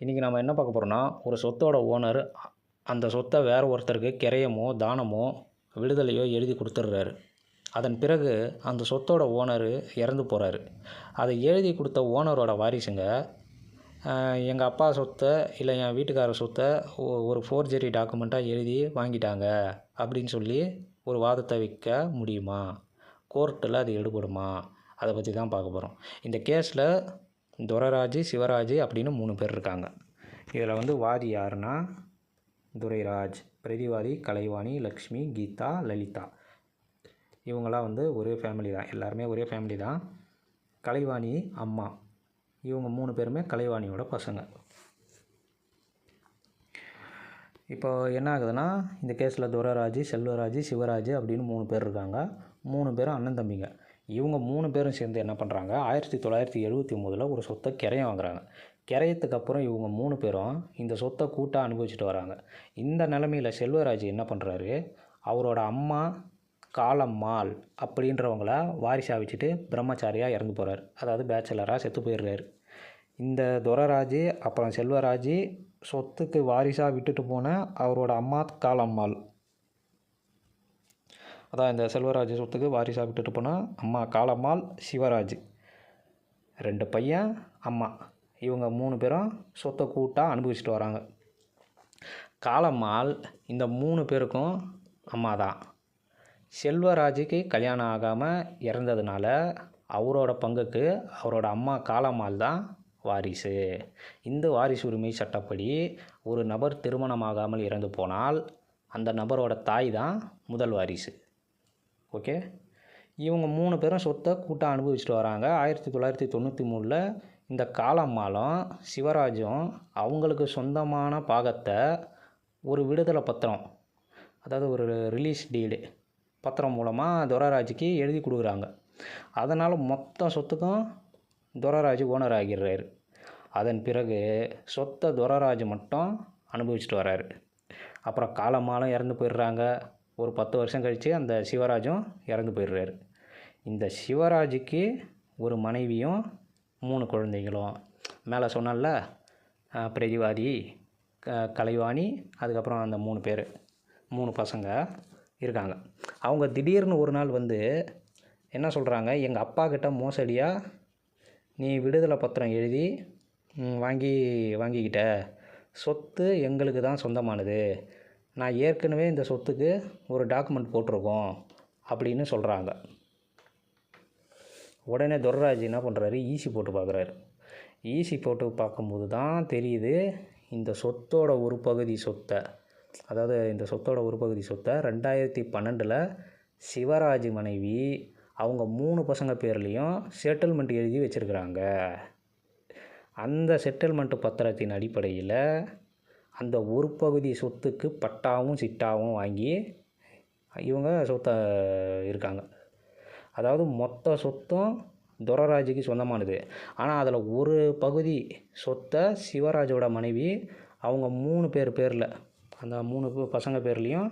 இன்றைக்கி நம்ம என்ன பார்க்க போகிறோம்னா ஒரு சொத்தோட ஓனர் அந்த சொத்தை வேறு ஒருத்தருக்கு கிரையமோ தானமோ விடுதலையோ எழுதி கொடுத்துட்றாரு. அதன் பிறகு அந்த சொத்தோட ஓனர் இறந்து போகிறாரு அதை எழுதி கொடுத்த ஓனரோட வாரிசுங்க எங்கள் அப்பா சொத்தை இல்லை என் வீட்டுக்காரர் சொத்தை ஒ- ஒரு ஃபோர்ஜரி டாக்குமெண்ட்டாக எழுதி வாங்கிட்டாங்க அப்படின்னு சொல்லி ஒரு வாதத்தை வைக்க முடியுமா? கோர்ட்டில் அது எடுபடுமா? அதை பற்றி தான் பார்க்க போகிறோம் இந்த கேஸில் துரராஜு சிவராஜ் அப்படின்னு மூணு பேர் இருக்காங்க. இதில் வந்து வாதி யாருன்னா துரைராஜ். பிரதிவாதி கலைவாணி லக்ஷ்மி கீதா லலிதா. இவங்களாம் வந்து ஒரே ஃபேமிலி தான். எல்லாருமே ஒரே ஃபேமிலி தான். கலைவாணி அம்மா. இவங்க மூணு பேருமே கலைவாணியோட பசங்க. இப்போ என்ன ஆகுதுன்னா இந்த கேஸில் துரராஜு செல்வராஜ் சிவராஜ் அப்படின்னு மூணு பேர் இருக்காங்க. மூணு பேரும் அண்ணன் தம்பிங்க. இவங்க மூணு பேரும் சேர்ந்து என்ன பண்ணுறாங்க ஆயிரத்தி தொள்ளாயிரத்தி எழுபத்தி ஒம்போதில் ஒரு சொத்தை கிரையம் வாங்குறாங்க. கிரையத்துக்கு அப்புறம் இவங்க மூணு பேரும் இந்த சொத்தை கூட்டாக அனுபவிச்சுட்டு வராங்க. இந்த நிலமையில் செல்வராஜ் என்ன பண்ணுறாரு அவரோட அம்மா காலம்மாள் அப்படின்றவங்கள வாரிசாக வச்சுட்டு பிரம்மச்சாரியாக இறந்து போகிறார் அதாவது பேச்சலராக செத்து போயிடுறாரு. இந்த துரராஜ் அப்புறம் செல்வராஜ் சொத்துக்கு வாரிசாக விட்டுட்டு போன அவரோட அம்மா காலம்மாள். அதான் இந்த செல்வராஜ் சொத்துக்கு வாரிசாக விட்டுட்டு போனால் அம்மா காலம்மாள் சிவராஜ். ரெண்டு பையன் அம்மா. இவங்க மூணு பேரும் சொத்தை கூட்டாக அனுபவிச்சுட்டு வராங்க. காலம்மாள் இந்த மூணு பேருக்கும் அம்மா தான். செல்வராஜுக்கு கல்யாணம் ஆகாமல் இறந்ததுனால அவரோட பங்குக்கு அவரோட அம்மா காலம்மாள் தான் வாரிசு. இந்த வாரிசு உரிமை சட்டப்படி ஒரு நபர் திருமணமாகாமல் இறந்து போனால் அந்த நபரோட தாய் தான் முதல் வாரிசு. ஓகே? இவங்க மூணு பேரும் சொத்தை கூட்டாக அனுபவிச்சுட்டு வராங்க. ஆயிரத்தி தொள்ளாயிரத்தி தொண்ணூற்றி மூணில் இந்த காலம்மாலும் சிவராஜும் அவங்களுக்கு சொந்தமான பாகத்தை ஒரு விடுதலை பத்திரம் அதாவது ஒரு ரிலீஸ் டீடு பத்திரம் மூலமாக துரராஜுக்கு எழுதி கொடுக்குறாங்க. அதனால் மொத்த சொத்துக்கும் துரராஜ் ஓனர் ஆகிடுறாரு. அதன் பிறகு சொத்தை துரராஜ் மட்டும் அனுபவிச்சுட்டு வராரு. அப்புறம் காலம்மாலும் இறந்து போயிடுறாங்க. ஒரு பத்து வருஷம் கழித்து அந்த சிவராஜும் இறந்து போயிடுறாரு. இந்த சிவராஜுக்கு ஒரு மனைவியும் மூணு குழந்தைகளும். மேலே சொன்னால பிரதிவாதி க கலைவாணி அதுக்கப்புறம் அந்த மூணு பேர் மூணு பசங்க இருக்காங்க. அவங்க திடீர்னு ஒரு நாள் வந்து என்ன சொல்கிறாங்க எங்கள் அப்பா கிட்ட மோசடியாக நீ விடுதலை பத்திரம் எழுதி வாங்கி வாங்கிக்கிட்ட. சொத்து எங்களுக்கு தான் சொந்தமானது. நான் ஏற்கனவே இந்த சொத்துக்கு ஒரு டாக்குமெண்ட் போட்டிருக்கோம் அப்படின்னு சொல்கிறாங்க உடனே துரராஜ் என்ன பண்ணுறாரு ஈசி போட்டு பார்க்குறாரு. ஈசி போட்டு பார்க்கும்போது தான் தெரியுது இந்த சொத்தோட ஒரு பகுதி சொத்தை அதாவது இந்த சொத்தோட ஒரு பகுதி சொத்தை ரெண்டாயிரத்தி பன்னெண்டில் சிவராஜ் மனைவி அவங்க மூணு பசங்க பேர்லேயும் செட்டில்மெண்ட் எழுதி வச்சுருக்குறாங்க. அந்த செட்டில்மெண்ட் பத்திரத்தின் அடிப்படையில் அந்த ஒரு பகுதி சொத்துக்கு பட்டாவும் சிட்டாவும் வாங்கி இவங்க சொத்தை இருக்காங்க. அதாவது மொத்த சொத்தும் துரராஜுக்கு சொந்தமானது. ஆனால் அதில் ஒரு பகுதி சொத்தை சிவராஜோட மனைவி அவங்க மூணு பேர் பேரில் அந்த மூணு பசங்க பேர்லேயும்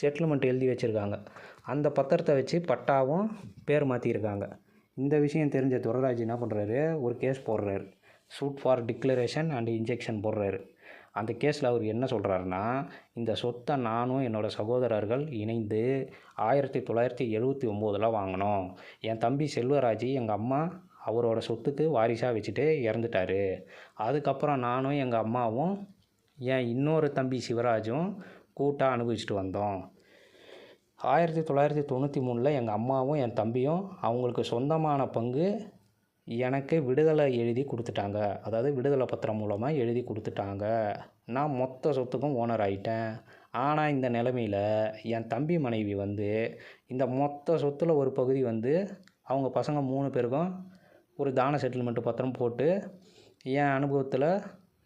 செட்டில்மெண்ட் எழுதி வச்சுருக்காங்க. அந்த பத்திரத்தை வச்சு பட்டாவும் பேர் மாற்றியிருக்காங்க இந்த விஷயம் தெரிஞ்ச துரராஜ் என்ன பண்ணுறாரு ஒரு கேஸ் போடுறாரு. Suit for declaration and injunction போடுறாரு. அந்த கேஸில் அவர் என்ன சொல்கிறாருன்னா இந்த சொத்தை நானும் என்னோட சகோதரர்கள் இணைந்து ஆயிரத்தி தொள்ளாயிரத்தி எழுபத்தி ஒம்போதில் வாங்கினோம். என் தம்பி செல்வராஜ் எங்கள் அம்மா அவரோட சொத்துக்கு வாரிசாக வச்சுட்டு இறந்துட்டாரு. அதுக்கப்புறம் நானும் எங்கள் அம்மாவும் என் இன்னொரு தம்பி சிவராஜும் கூட்டாக அனுபவிச்சுட்டு வந்தோம். ஆயிரத்தி தொள்ளாயிரத்தி தொண்ணூற்றி மூணில் எங்கள் அம்மாவும் என் தம்பியும் அவங்களுக்கு சொந்தமான பங்கு எனக்கு விடுதலை எழுதி கொடுத்துட்டாங்க. அதாவது விடுதலை பத்திரம் மூலமாக எழுதி கொடுத்துட்டாங்க. நான் மொத்த சொத்துக்கும் ஓனர் ஆகிட்டேன் ஆனால் இந்த நிலமையில் என் தம்பி மனைவி வந்து இந்த மொத்த சொத்தில் ஒரு பகுதி வந்து அவங்க பசங்க மூணு பேருக்கும் ஒரு தான செட்டில்மெண்ட் பத்திரம் போட்டு என் அனுபவத்தில்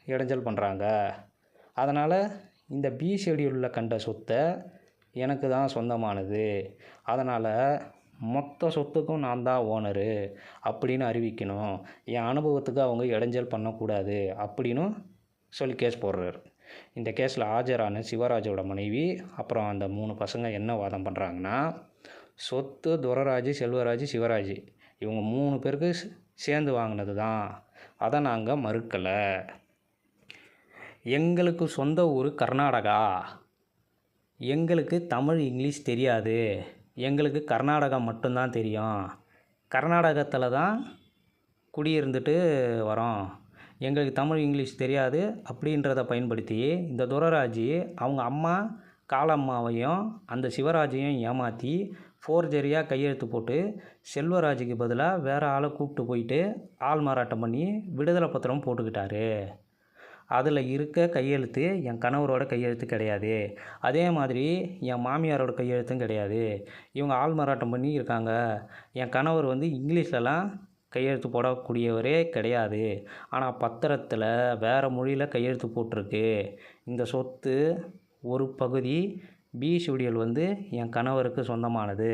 இடைஞ்சல் பண்ணுறாங்க அதனால் இந்த பி ஷெடியூலில் கண்ட சொத்தை எனக்கு தான் சொந்தமானது. அதனால் மொத்த சொத்துக்கும் நான் தான் ஓனரு அப்படின்னு அறிவிக்கணும். என் அனுபவத்துக்கு அவங்க இடைஞ்சல் பண்ணக்கூடாது அப்படின்னு சொல்லி கேஸ் போடுறாரு. இந்த கேஸில் ஆஜரான சிவராஜோட மனைவி அப்புறம் அந்த மூணு பசங்க என்ன வாதம் பண்ணுறாங்கன்னா சொத்து துரராஜ் செல்வராஜ் சிவராஜ் இவங்க மூணு பேருக்கு சேர்ந்து வாங்கினது தான் அதை நாங்கள் மறுக்கலை. எங்களுக்கு சொந்த ஊர் கர்நாடகா. எங்களுக்கு தமிழ் இங்கிலீஷ் தெரியாது. எங்களுக்கு கர்நாடகா மட்டும்தான் தெரியும். கர்நாடகத்தில் தான் குடியிருந்துட்டு வரோம். எங்களுக்கு தமிழ் இங்கிலீஷ் தெரியாது. அப்படின்றத பயன்படுத்தி இந்த துரராஜி அவங்க அம்மா காளம்மாவையும் அந்த சிவராஜையும் ஏமாற்றி ஃபோர்ஜரியாக கையெழுத்து போட்டு செல்வராஜுக்கு பதிலாக வேறு ஆளை கூப்பிட்டு போயிட்டு ஆள் மாறாட்டம் பண்ணி விடுதலை பத்திரம் போட்டுக்கிட்டாரு. அதில் இருக்க கையெழுத்து என் கணவரோட கையெழுத்து கிடையாது. அதே மாதிரி என் மாமியாரோட கையெழுத்தும் கிடையாது. இவங்க ஆள் மாறாட்டம் பண்ணி இருக்காங்க. என் கணவர் வந்து இங்கிலீஷ்லலாம் கையெழுத்து போடக்கூடியவரே கிடையாது. ஆனால் பத்திரத்தில் வேறு மொழியில் கையெழுத்து போட்டிருக்கு. இந்த சொத்து ஒரு பகுதி பி ஷெடியூல் வந்து என் கணவருக்கு சொந்தமானது.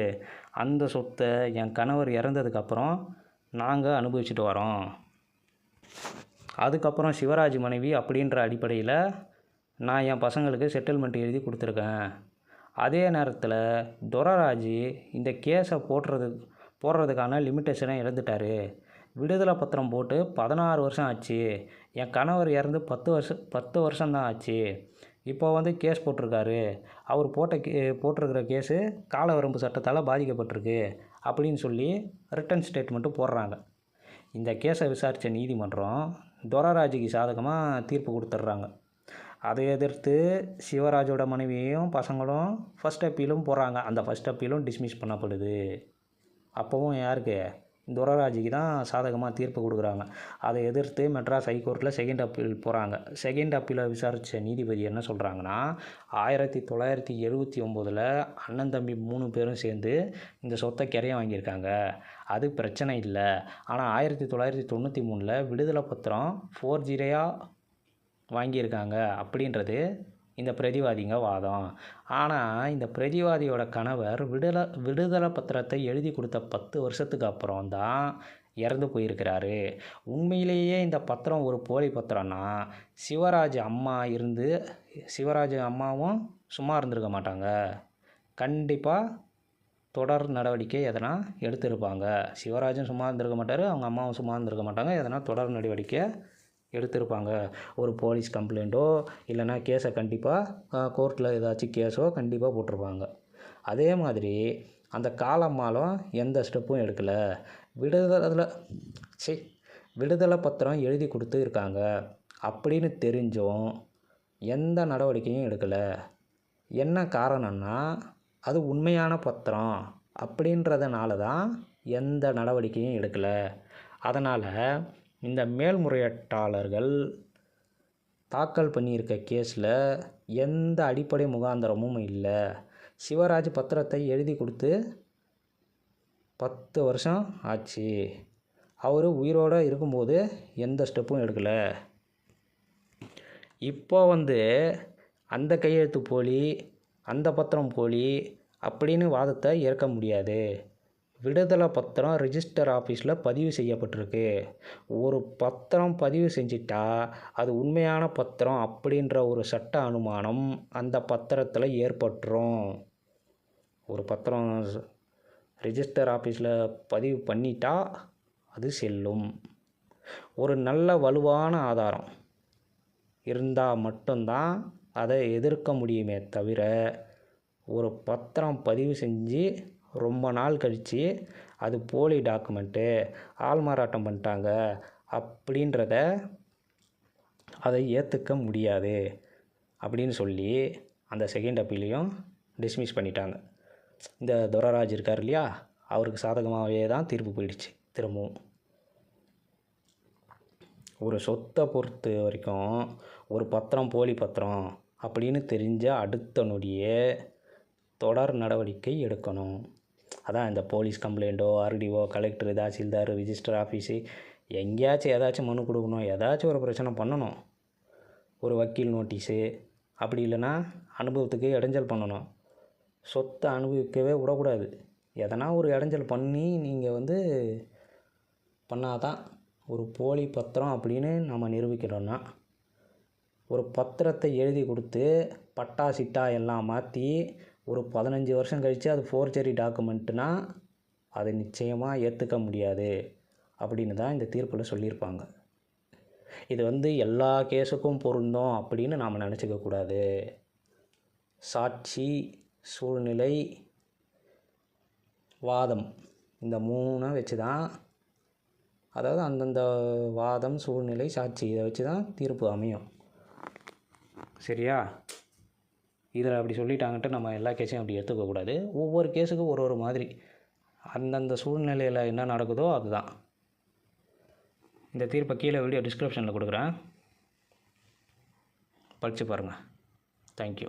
அந்த சொத்தை என் கணவர் இறந்ததுக்கப்புறம் நாங்கள் அனுபவிச்சுட்டு வரோம் அதுக்கப்புறம் சிவராஜ் மனைவி அப்படின்ற அடிப்படையில் நான் என் பசங்களுக்கு செட்டில்மெண்ட் எழுதி கொடுத்துருக்கேன். அதே நேரத்தில் துரராஜ் இந்த கேஸை போடுறது போடுறதுக்கான லிமிட்டேஷனை இழந்துட்டார். விடுதலை பத்திரம் போட்டு பதினாறு வருஷம் ஆச்சு. என் கணவர் இறந்து பத்து வருஷம் பத்து வருஷம்தான் ஆச்சு. இப்போ வந்து கேஸ் போட்டிருக்காரு. அவர் போட்ட கே போட்டிருக்கிற கேஸு காலவரம்பு சட்டத்தால் பாதிக்கப்பட்டிருக்கு அப்படின்னு சொல்லி ரிட்டன் ஸ்டேட்மெண்ட்டு போடுறாங்க. இந்த கேஸை விசாரித்த நீதிமன்றம் துரராஜுக்கு சாதகமாக தீர்ப்பு கொடுத்துட்றாங்க. அதை எதிர்த்து சிவராஜோட மனைவியையும் பசங்களும் ஃபஸ்ட் அப்பீலும் போகிறாங்க அந்த ஃபஸ்ட் அப்பீலும் டிஸ்மிஸ் பண்ணப்படுது. அப்போவும் யாருக்கு? துரராஜிக்கு தான் சாதகமாக தீர்ப்பு கொடுக்குறாங்க. அதை எதிர்த்து மெட்ராஸ் ஹைகோர்ட்டில் செகண்ட் அப்பீல் போகிறாங்க செகண்ட் அப்பீலை விசாரித்த நீதிபதி என்ன சொல்கிறாங்கன்னா ஆயிரத்தி தொள்ளாயிரத்தி எழுபத்தி ஒம்போதில் அண்ணன் தம்பி மூணு பேரும் சேர்ந்து இந்த சொத்தை கிரைய வாங்கியிருக்காங்க. அது பிரச்சனை இல்லை. ஆனால் ஆயிரத்தி தொள்ளாயிரத்தி தொண்ணூற்றி மூணில் விடுதலை பத்திரம் ஃபோர் ஜீரோயாக வாங்கியிருக்காங்க அப்படின்றது இந்த பிரதிவாதிங்க வாதம். ஆனால் இந்த பிரதிவாதியோட கணவர் விடுதலை விடுதலை பத்திரத்தை எழுதி கொடுத்த பத்து வருஷத்துக்கு அப்புறம் தான் இறந்து போயிருக்கிறாரு. உண்மையிலேயே இந்த பத்திரம் ஒரு போலி பத்திரம்னா சிவராஜ் அம்மா இருந்து சிவராஜ் அம்மாவும் சும்மா இருந்திருக்க மாட்டாங்க. கண்டிப்பாக தொடர் நடவடிக்கை எதனா எடுத்திருப்பாங்க. சிவராஜும் சும்மா இருந்திருக்க மாட்டார் அவங்க அம்மாவும் சும்மா இருந்திருக்க மாட்டாங்க. எதனா தொடர் நடவடிக்கை எடுத்திருப்பாங்க. ஒரு போலீஸ் கம்ப்ளைண்ட்டோ இல்லைனா கேஸை கண்டிப்பாக கோர்ட்டில் ஏதாச்சும் கேஸோ கண்டிப்பாக போட்டிருப்பாங்க. அதே மாதிரி அந்த காலம்மாலும் எந்த ஸ்டெப்பும் எடுக்கலை. விடுதலை சி விடுதலை பத்திரம் எழுதி கொடுத்து இருக்காங்க. அப்படின்னு தெரிஞ்சும் எந்த நடவடிக்கையும் எடுக்கலை. என்ன காரணம்னா அது உண்மையான பத்திரம் அப்படின்றதுனால தான் எந்த நடவடிக்கையும் எடுக்கலை. அதனால் இந்த மேல்முறையீட்டாளர்கள் தாக்கல் பண்ணியிருக்க கேஸில் எந்த அடிப்படை முகாந்திரமும் இல்லை. சிவராஜ் பத்திரத்தை எழுதி கொடுத்து பத்து வருஷம் ஆச்சு. அவர் உயிரோடு இருக்கும்போது எந்த ஸ்டெப்பும் எடுக்கலை. இப்போ வந்து அந்த கையெழுத்து போலி அந்த பத்திரம் போலி அப்படின்னு வாதத்தை ஏற்க முடியாது. விடுதலை பத்திரம் ரிஜிஸ்டர் ஆஃபீஸில் பதிவு செய்யப்பட்டிருக்கு. ஒரு பத்திரம் பதிவு செஞ்சிட்டா அது உண்மையான பத்திரம் அப்படின்ற ஒரு சட்ட அனுமானம் அந்த பத்திரத்தில் ஏற்பட்டுரும். ஒரு பத்திரம் ரிஜிஸ்டர் ஆஃபீஸில் பதிவு பண்ணிட்டா அது செல்லும். ஒரு நல்ல வலுவான ஆதாரம் இருந்தால் மட்டும்தான் அதை எதிர்க்க முடியுமே தவிர ஒரு பத்திரம் பதிவு செஞ்சு ரொம்ப நாள் கழித்து அது போலி டாக்குமெண்ட்டு ஆள்மாறாட்டம் பண்ணிட்டாங்க அப்படின்றத அதை ஏற்றுக்க முடியாது அப்படின்னு சொல்லி அந்த செகண்ட் அப்பீலையும் டிஸ்மிஸ் பண்ணிட்டாங்க. இந்த துரராஜ் இருக்கார் இல்லையா? அவருக்கு சாதகமாகவே தான் தீர்ப்பு போயிடுச்சு திரும்பவும். ஒரு சொத்தை பொறுத்த வரைக்கும் ஒரு பத்திரம் போலி பத்திரம் அப்படின்னு தெரிஞ்ச அடுத்த நொடியே தொடர் நடவடிக்கை எடுக்கணும். அதான் இந்த police கம்ப்ளைண்ட்டோ RTO collector tahsildar register office எங்கேயாச்சும் ஏதாச்சும் மனு கொடுக்கணும் ஏதாச்சும் ஒரு பிரச்சனை பண்ணணும். ஒரு வக்கீல் நோட்டீஸு அப்படி இல்லைன்னா அனுபவத்துக்கு இடைஞ்சல் பண்ணணும். சொத்தை அனுபவிக்கவே விடக்கூடாது. எதனா ஒரு இடைஞ்சல் பண்ணி நீங்கள் வந்து பண்ணாதான் ஒரு போலி பத்திரம் அப்படின்னு நம்ம நிரூபிக்கிறோன்னா ஒரு பத்திரத்தை எழுதி கொடுத்து பட்டா சிட்டா எல்லாம் மாற்றி ஒரு பதினஞ்சு வருஷம் கழித்து அது ஃபோர்ஜரி டாக்குமெண்ட்டுனா அதை நிச்சயமாக ஏற்றுக்க முடியாது. அப்படின்னு தான் இந்த தீர்ப்பில் சொல்லியிருப்பாங்க. இது வந்து எல்லா கேஸுக்கும் பொருந்தும் அப்படின்னு நாம் நினச்சிக்க கூடாது. சாட்சி சூழ்நிலை வாதம். இந்த மூணை வச்சு தான் அதாவது அந்தந்த வாதம் சூழ்நிலை சாட்சி இதை வச்சு தான் தீர்ப்பு அமையும். சரியா? இதில் அப்படி சொல்லிட்டாங்கன்ட்டு நம்ம எல்லா கேஸையும் அப்படி எடுத்துக்கக்கூடாது ஒவ்வொரு கேஸுக்கும் ஒரு ஒரு மாதிரி. அந்தந்த சூழ்நிலையில் என்ன நடக்குதோ அதுதான். இந்த தீர்ப்பை கீழே வீடியோ டிஸ்கிரிப்ஷனில் கொடுக்குறேன். படித்து பாருங்கள் தேங்க்யூ